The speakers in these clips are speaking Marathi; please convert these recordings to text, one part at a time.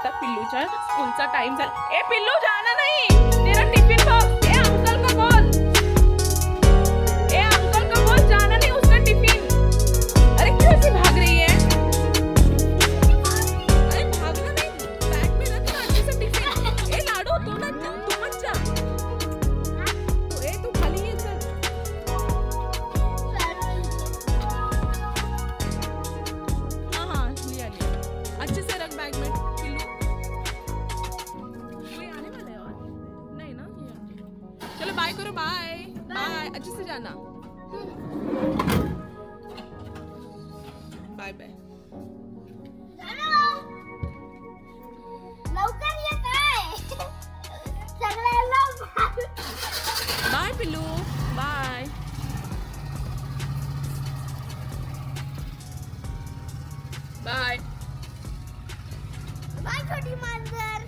आता पिल्लूच्या स्कूलचा टाइम झाला. ए पिल्लू जाणार नाही. बाय बाय छोटी मांजर.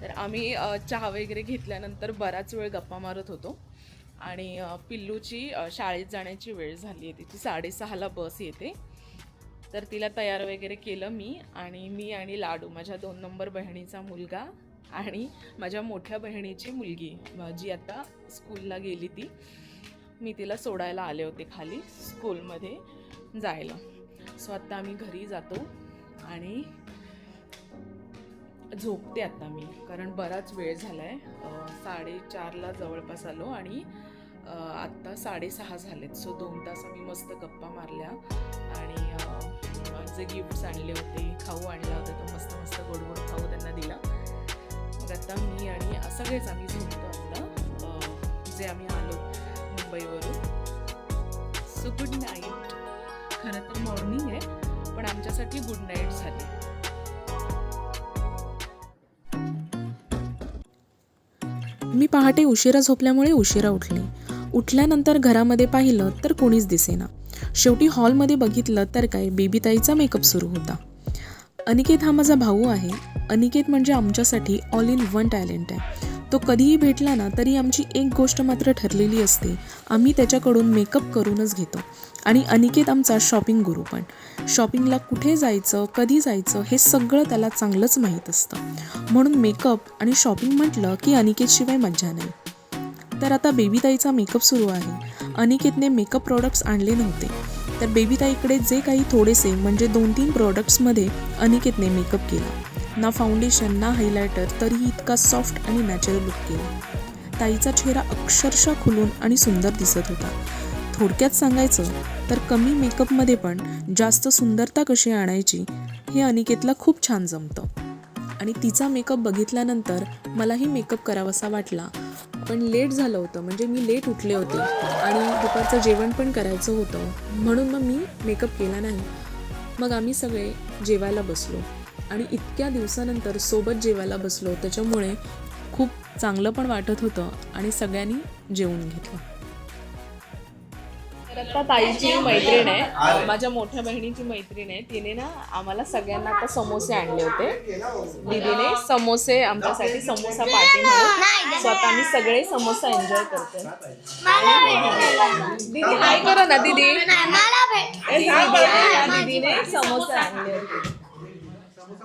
तर आम्ही चहा वगैरे घेतल्यानंतर बराच वेळ गप्पा मारत होतो. आणि पिल्लूची शाळेत जाण्याची वेळ झाली आहे. तिची साडेसहाला बस येते. तर तिला तयार वगैरे केलं मी आणि मी आणि लाडू माझ्या दोन नंबर बहिणीचा मुलगा आणि माझ्या मोठ्या बहिणीची मुलगी जी आता स्कूलला गेली ती मी तिला सोडायला आले होते खाली स्कूलमध्ये जायला. सो आत्ता आम्ही घरी जातो आणि झोपते आत्ता मी कारण बराच वेळ झाला आहे साडेचारला जवळपास आलो आणि आत्ता साडेसहा झालेत. सो दोन तास आम्ही मस्त गप्पा मारल्या आणि जे गिफ्ट्स आणले होते खाऊ आणला होता तो मस्त मस्त गोड खाऊ त्यांना दिला. मग मी आणि सगळेच आम्ही झोपतो आता जे आम्ही आलो मुंबईवरून. सो गुड नाईट खरं तर मॉर्निंग आहे पण आमच्यासाठी गुड नाईट झाली. मी पहाटे उशिरा झोपल्यामुळे उशिरा उठले. उठल्यानंतर घरामध्ये पाहिलं तर कोणीच दिसेना. शेवटी हॉलमध्ये बघितलं तर काय बेबीताईचा मेकअप सुरू होता. अनिकेत हा माझा भाऊ आहे. अनिकेत म्हणजे आमच्यासाठी ऑल इन वन टॅलेंट आहे. तो कधीही भेटला ना तरी आमची एक गोष्ट मात्र ठरलेली असते. आम्ही त्याच्याकडून मेकअप करूनच घेतो. आणि अनिकेत आमचा शॉपिंग गुरु पण. शॉपिंगला कुठे जायचं कधी जायचं हे सगळं त्याला चांगलंच माहीत असतं. म्हणून मेकअप आणि शॉपिंग म्हटलं की अनिकेतशिवाय मज्जा नाही. तर आता बेबीताईचा मेकअप सुरू आहे. अनिकेतने मेकअप प्रॉडक्ट्स आणले नव्हते. तर बेबीताईकडे जे काही थोडेसे म्हणजे दोन तीन प्रॉडक्ट्समध्ये अनिकेतने मेकअप केला. ना फाउंडेशन ना हायलायटर तरीही इतका सॉफ्ट आणि नॅचरल लुक केला. ताईचा चेहरा अक्षरशः खुलून आणि सुंदर दिसत होता. थोडक्यात सांगायचं तर कमी मेकअपमध्ये पण जास्त सुंदरता कशी आणायची हे अनिकेतला खूप छान जमतं. आणि तिचा मेकअप बघितल्यानंतर मलाही मेकअप करावासा वाटला. पण लेट झालं होतं म्हणजे मी लेट उठले होते आणि दुपारचं जेवण पण करायचं होतं. म्हणून मग मी मेकअप केला नाही. मग आम्ही सगळे जेवायला बसलो. आणि इतक्या दिवसानंतर सोबत जेवायला बसलो त्याच्यामुळे खूप चांगलं पण वाटत होतं आणि सगळ्यांनी जेवून घेतलं. तर आता ताईची मैत्रीण आहे. माझ्या मोठ्या बहिणीची मैत्रीण आहे. तिने ना आम्हाला सगळ्यांना आता समोसे आणले होते. दीदीने समोसे आमच्यासाठी समोसा पार्टी म्हणून. स्वतः आम्ही सगळे समोसा एन्जॉय करतोय. दीदी हाय करा ना दीदी. दीदीने समोसे आणले होते.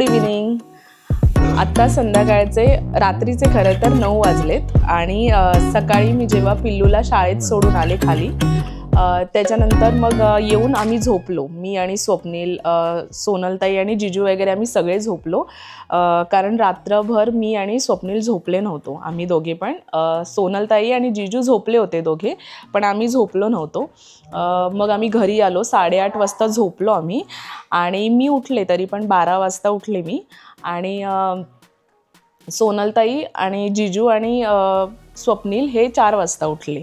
गुड इव्हिनिंग आत्ता संध्याकाळचे रात्रीचे खरं तर नऊ वाजलेत आणि सकाळी मी जेव्हा पिल्लूला शाळेत सोडून आले खाली त्याच्यानंतर मग येऊन आम्ही झोपलो. मी आणि स्वप्नील सोनलताई आणि जिजू वगैरे आम्ही सगळे झोपलो. कारण रात्रभर मी आणि स्वप्नील झोपले नव्हतो आम्ही दोघे पण. सोनलताई आणि जिजू झोपले होते दोघे पण आम्ही झोपलो नव्हतो. मग आम्ही घरी आलो. साडेआठ वाजता झोपलो आम्ही. आणि मी उठले तरी पण बारा वाजता उठले मी. आणि सोनलताई आणि जिजू आणि स्वप्नील हे चार वाजता उठले.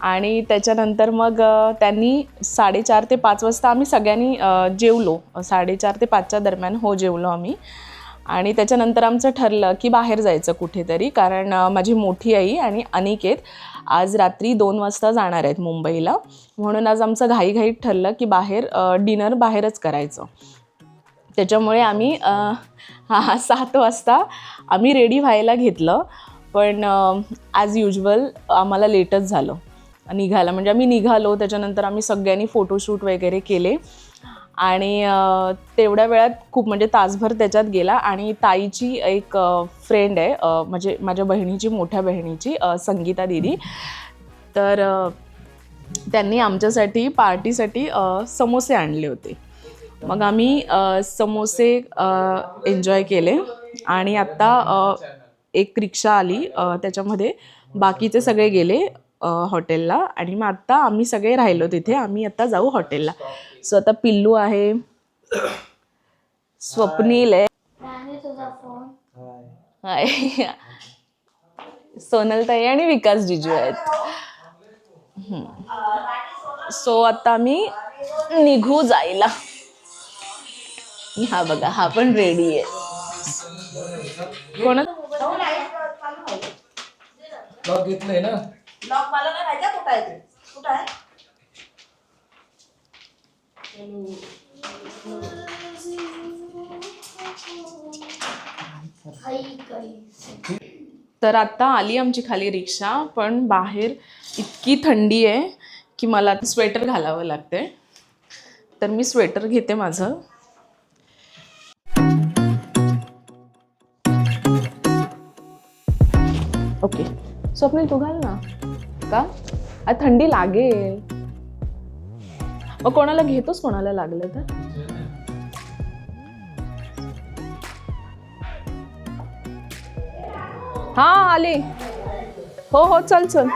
आणि त्याच्यानंतर मग त्यांनी साडेचार ते पाच वाजता आम्ही सगळ्यांनी जेवलो. साडेचार ते पाचच्या दरम्यान हो जेवलो आम्ही. आणि त्याच्यानंतर आमचं ठरलं की बाहेर जायचं कुठेतरी कारण माझी मोठी आई आणि अनिकेत आज रात्री दोन वाजता जाणार आहेत मुंबईला. म्हणून आज आमचं घाईघाईत ठरलं की बाहेर डिनर बाहेरच करायचं. त्याच्यामुळे आम्ही हा सात वाजता आम्ही रेडी व्हायला घेतलं. पण ॲज युजल आम्हाला लेटच झालं. निघायला. म्हणजे आम्ही निघालो त्याच्यानंतर आम्ही सगळ्यांनी फोटोशूट वगैरे केले. आणि तेवढ्या वेळात खूप म्हणजे तासभर त्याच्यात गेला. आणि ताईची एक फ्रेंड आहे म्हणजे माझ्या बहिणीची मोठ्या बहिणीची संगीता दिदी. तर त्यांनी आमच्यासाठी पार्टीसाठी समोसे आणले होते. मग आम्ही समोसे एन्जॉय केले. आणि आत्ता एक रिक्षा आली त्याच्यामध्ये. बाकीचे सगळे गेले. हॉटेलला आणि मग आत्ता आम्ही सगळे राहिलो तिथे. आम्ही आत्ता जाऊ हॉटेलला. सो आता पिल्लू आहे. स्वप्नील आहे. हाय. सोनलताई आणि विकास जिजू आहेत. सो आता आम्ही निघू जायला. हा बघा हा पण रेडी आहे. कोण? घेतलंय ना? लॉक मला नाही माहिती कुठं आहे ते? कुठं आहे? तर आता आली आमची खाली रिक्षा पण बाहेर इतकी थंडी आहे की मला स्वेटर घालावं लागते तर मी स्वेटर घेते माझं. ओके. स्वप्नील तू घाल ना. का? आ थंडी लागेल. मग कोणाला घेतोस? कोणाला लागलं तर? हा आले. हो हो चल चल.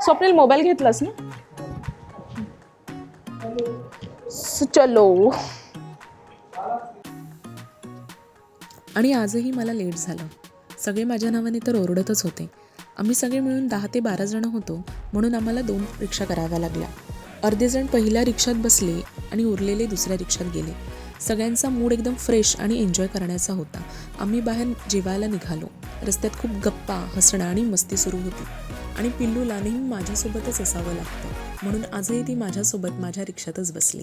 स्वप्नील मोबाईल घेतलास ना? चलो. आणि आजही मला लेट झालं. सगळे माझ्या नावाने तर ओरडतच होते. आम्ही सगळे मिळून दहा ते बारा जण होतो म्हणून आम्हाला दोन रिक्षा कराव्या लागल्या. अर्धे जण पहिल्या रिक्षात बसले आणि उरलेले दुसऱ्या रिक्षात गेले. सगळ्यांचा मूड एकदम फ्रेश आणि एन्जॉय करण्याचा होता. आम्ही बाहेर जेवायला निघालो. रस्त्यात खूप गप्पा हसणं आणि मस्ती सुरू होती. आणि पिल्लूला नेहमी माझ्यासोबतच असावं लागतं. म्हणून आजही ती माझ्यासोबत माझ्या रिक्षातच बसली.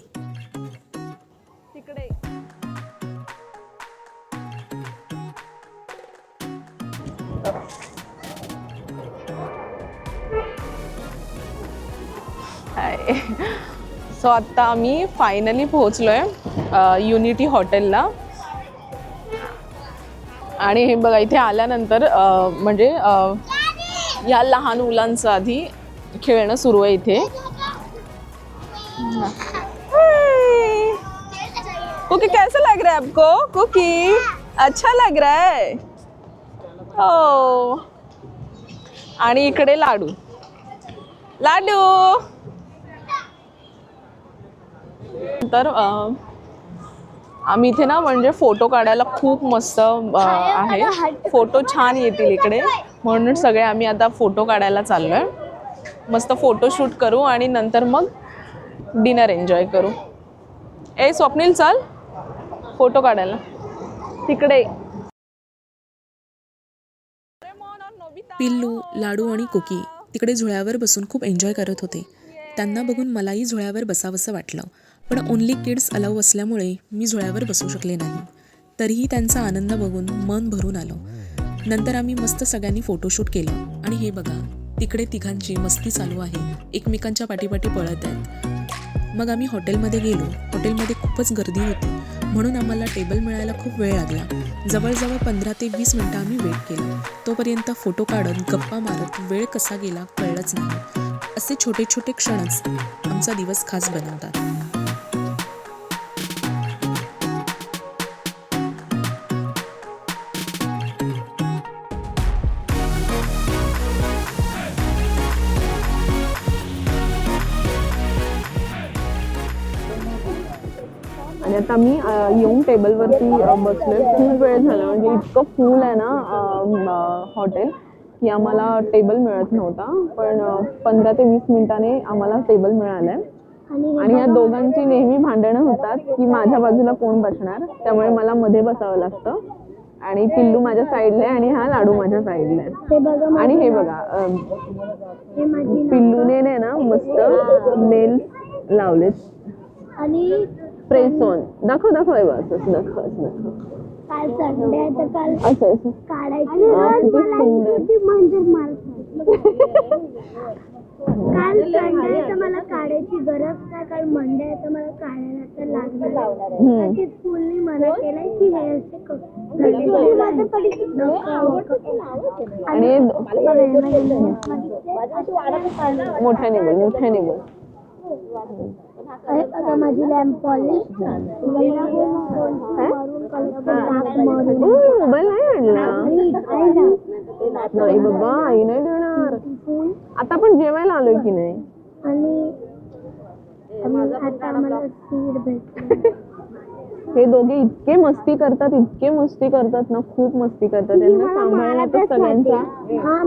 सो आत्ता आम्ही फायनली पोहोचलो आहे युनिटी हॉटेलला. आणि हे बघा इथे आल्यानंतर म्हणजे या लहान मुलांचं आधी खेळणं सुरू आहे इथे. कुकी कैसा लग रहा है आपको? कुकी अच्छा लग रहा है? हो. आणि इकडे लाडू. लाडू. तर आम्ही इथे ना म्हणजे फोटो काढायला खूप मस्त आहे. फोटो छान येतील इकडे. म्हणून सगळे आम्ही आता फोटो काढायला चाललो आहे मस्त फोटोशूट करू आणि नंतर मग डिनर एन्जॉय करू. ए स्वप्नील चाल. फोटो काढायला. तिकडे पिल्लू लाडू आणि कुकी तिकडे झुळ्यावर बसून खूप एन्जॉय करत होते. त्यांना बघून मलाही झुळ्यावर बसावंसं वाटलं. पण ओन्ली किड्स अलाव असल्यामुळे मी झुळ्यावर बसू शकले नाही. तरीही त्यांचा आनंद बघून मन भरून आलं. नंतर आम्ही मस्त सगळ्यांनी फोटोशूट केलं. आणि हे बघा तिकडे तिघांची मस्ती चालू आहे. एकमेकांच्या पाठीपाठी पळत आहेत. मग आम्ही हॉटेलमध्ये गेलो. हॉटेलमध्ये खूपच गर्दी होती. म्हणून आम्हाला टेबल मिळायला खूप वेळ लागला. जवळजवळ पंधरा ते वीस मिनटं आम्ही वेट केला. तोपर्यंत फोटो काढत गप्पा मारत वेळ कसा गेला कळलंच नाही. असे छोटे छोटे क्षणच आमचा दिवस खास बनवतात. आणि आता मी येऊन टेबलवरती अ, बसलोय खूप वेळ झाला. म्हणजे इतकं फुल आहे ना हॉटेल की आम्हाला टेबल मिळत नव्हता. पण पंधरा ते वीस मिनिटाने आम्हाला टेबल मिळालाय. आणि या दोघांची नेहमी भांडणं होतात की माझ्या बाजूला कोण बसणार? त्यामुळे मला मध्ये बसावं लागतं. आणि पिल्लू माझ्या साईडला आहे आणि हा लाडू माझ्या साईडला आहे. आणि हे बघा पिल्लूने ने ना मस्त नेल लावलेत. आणि प्रेस ऑन दाखव दाखव हे असं दाखव असं दाखव. काल संडे आहे तर काल असं असं. काढायची हा, किती सुंदर. म्हणजे काल संडे आहे. तर मला काढायची गरज नाही काल मंडे आहे तर मला काढायला तर लागलं हम्म. की स्कूलनी मना केलाय की हे असे क- करायचे. नको. आणि हे दो- मोठ्याने बोल मोठ्याने बोल. बघा माझी लॅम्प पॉलिश मोबाईल नाही आणला. नाही बाबा आई नाही देणार. आता आपण जेवायला आलोय की नाही? हे दोघे इतके मस्ती करतात इतके मस्ती करतात ना खूप मस्ती करतात. त्यांना सांभाळण्यातच सगळ्यांचा हा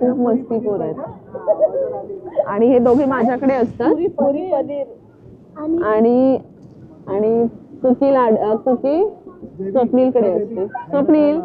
खूप मस्तीखोर आहेत. आणि हे दोघे माझ्याकडे असतात. आणि आणि आणि कुकी लाड अं, कुकी स्वप्नीलकडे असते. स्वप्नील?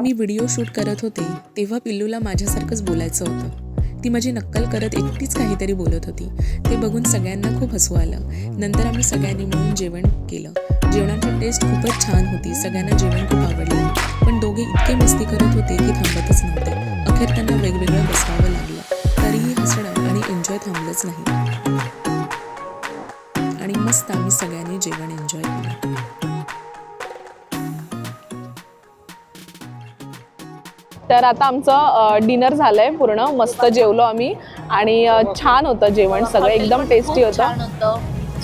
मी व्हिडिओ शूट करत होते तेव्हा पिल्लूला माझ्यासारखंच बोलायचं होतं. ती माझी नक्कल करत एकटीच काहीतरी बोलत होती. ते बघून सगळ्यांना खूप हसू आलं. नंतर आम्ही सगळ्यांनी मिळून जेवण केलं. जेवणाची टेस्ट खूपच छान होती. सगळ्यांना जेवण खूप आवडलं. पण दोघे इतके मस्ती करत होते की थांबतच नव्हते. अखेर त्यांना वेगवेगळं बसवावं लागलं. तरीही हसणं आणि एन्जॉय थांबलंच नाही. आणि मस्त आम्ही सगळ्यांनी जेवण एन्जॉय केलं. तर आता आमचं डिनर झालंय पूर्ण. मस्त जेवलो आम्ही. आणि छान होतं जेवण सगळं. एकदम टेस्टी होतं.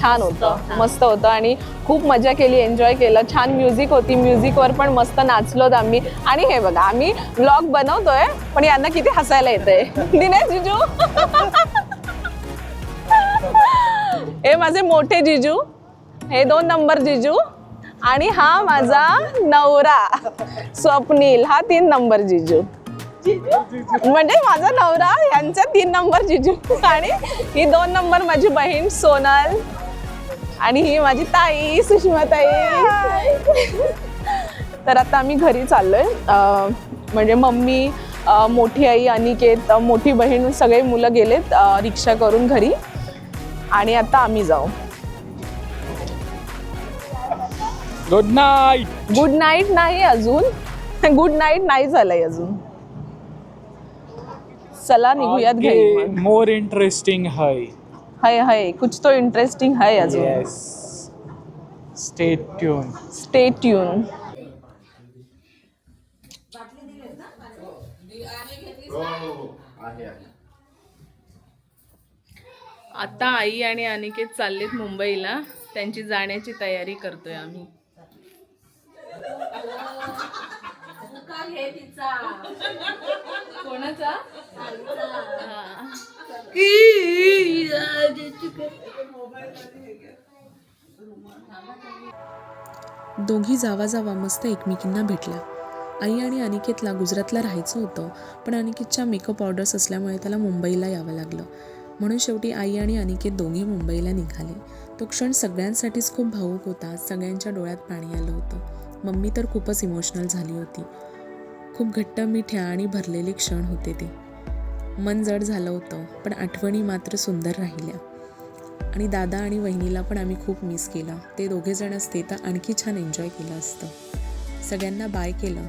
छान होतं. मस्त होतं. आणि खूप मजा केली एन्जॉय केलं. छान म्युझिक होती. म्युझिकवर पण मस्त नाचलोत आम्ही. आणि हे बघा आम्ही ब्लॉग बनवतोय पण यांना किती हसायला येतंय. दिनेश जिजू. हे माझे मोठे जिजू. हे दोन नंबर जिजू. आणि हा माझा नवरा स्वप्नील हा तीन नंबर जिजू. म्हणजे माझा नवरा यांचा तीन नंबर जिजू. आणि ही दोन नंबर माझी बहीण सोनल. आणि ही माझी ताई सुषमा ताई तर आता आम्ही घरी चाललोय. म्हणजे मम्मी मोठी आई अनिकेत मोठी बहीण सगळे मुलं गेलेत रिक्षा करून घरी. आणि आता आम्ही जाऊ. गुड नाईट गुड नाईट नाही अजून. गुड नाईट नाही झालंय अजून. चला निघूयात घरी मग. मोर इंटरेस्टिंग है हाय हाय कुछ तो इंटरेस्टिंग है अजून. Yes stay tune stay tune आता आई आणि अनिकेत चाललेत मुंबईला. त्यांची जाण्याची तयारी करतोय आम्ही. कोणाचा? दोघी जावा जावा मस्त एकमेकींना भेटल्या. आई आणि अनिकेतला गुजरातला राहायचं होतं पण अनिकेतच्या मेकअप ऑर्डर्स असल्यामुळे त्याला मुंबईला यावं लागलं. म्हणून शेवटी आई आणि अनिकेत दोघे मुंबईला निघाले. तो क्षण सगळ्यांसाठीच खूप भावूक होता सगळ्यांच्या डोळ्यात पाणी आलं होतं. मम्मी तर खूपच इमोशनल झाली होती. खूप घट्ट मिठ्या आणि भरलेले क्षण होते ते. मन जड झालं होतं पण आठवणी मात्र सुंदर राहिल्या. आणि दादा आणि वहिनीला पण आम्ही खूप मिस केलं. ते दोघेजण असते तर आणखी छान एन्जॉय केलं असतं. सगळ्यांना बाय केलं.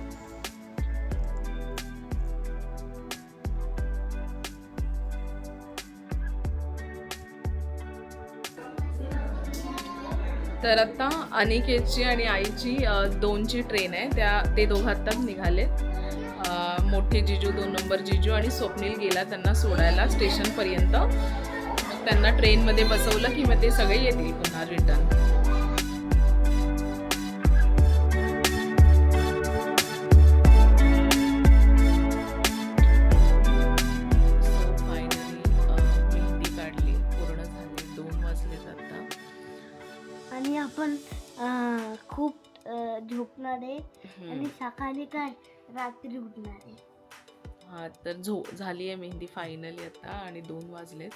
तर आत्ता अनिकेतची आणि आईची दोनची ट्रेन आहे. त्या ते दोघं आत्ताच निघालेत. मोठे जिजू दोन नंबर जिजू आणि स्वप्नील गेला त्यांना सोडायला स्टेशनपर्यंत मग त्यांना ट्रेनमध्ये बसवलं की मग ते सगळे येतील पुन्हा रिटर्न आणि सकाळी काय? रात्री उठणार आहे. हा तर झो झाली आहे मेहंदी फायनली आता आणि दोन वाजलेत.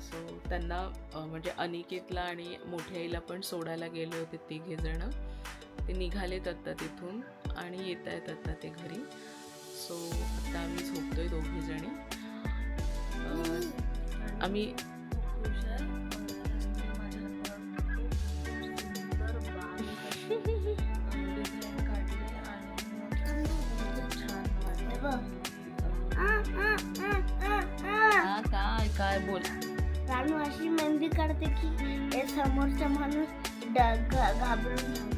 सो त्यांना म्हणजे अनिकेतला आणि मोठ्या आईला पण सोडायला गेले होते तिघे जण. ते निघालेत आता तिथून आणि येत आहेत आता ते घरी. सो आता आम्ही झोपतोय दोघी जणी. अ, आम्ही काढते की समोरचा माणूस घाबरून.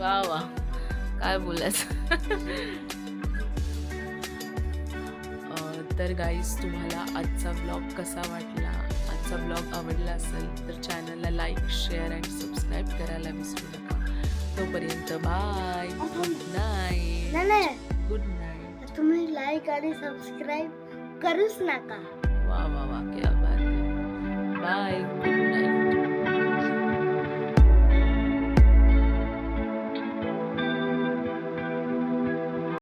वा वा. काय बोलायचं? तर गाईज तुम्हाला आजचा ब्लॉग कसा वाटला? आजचा ब्लॉग आवडला असेल तर चॅनलला लाईक शेअर अँड सबस्क्राईब करायला विसरू नका. तोपर्यंत bye good night good night तुम्ही लाईक आणि सबस्क्राईब करूच नका. वा वा Bye.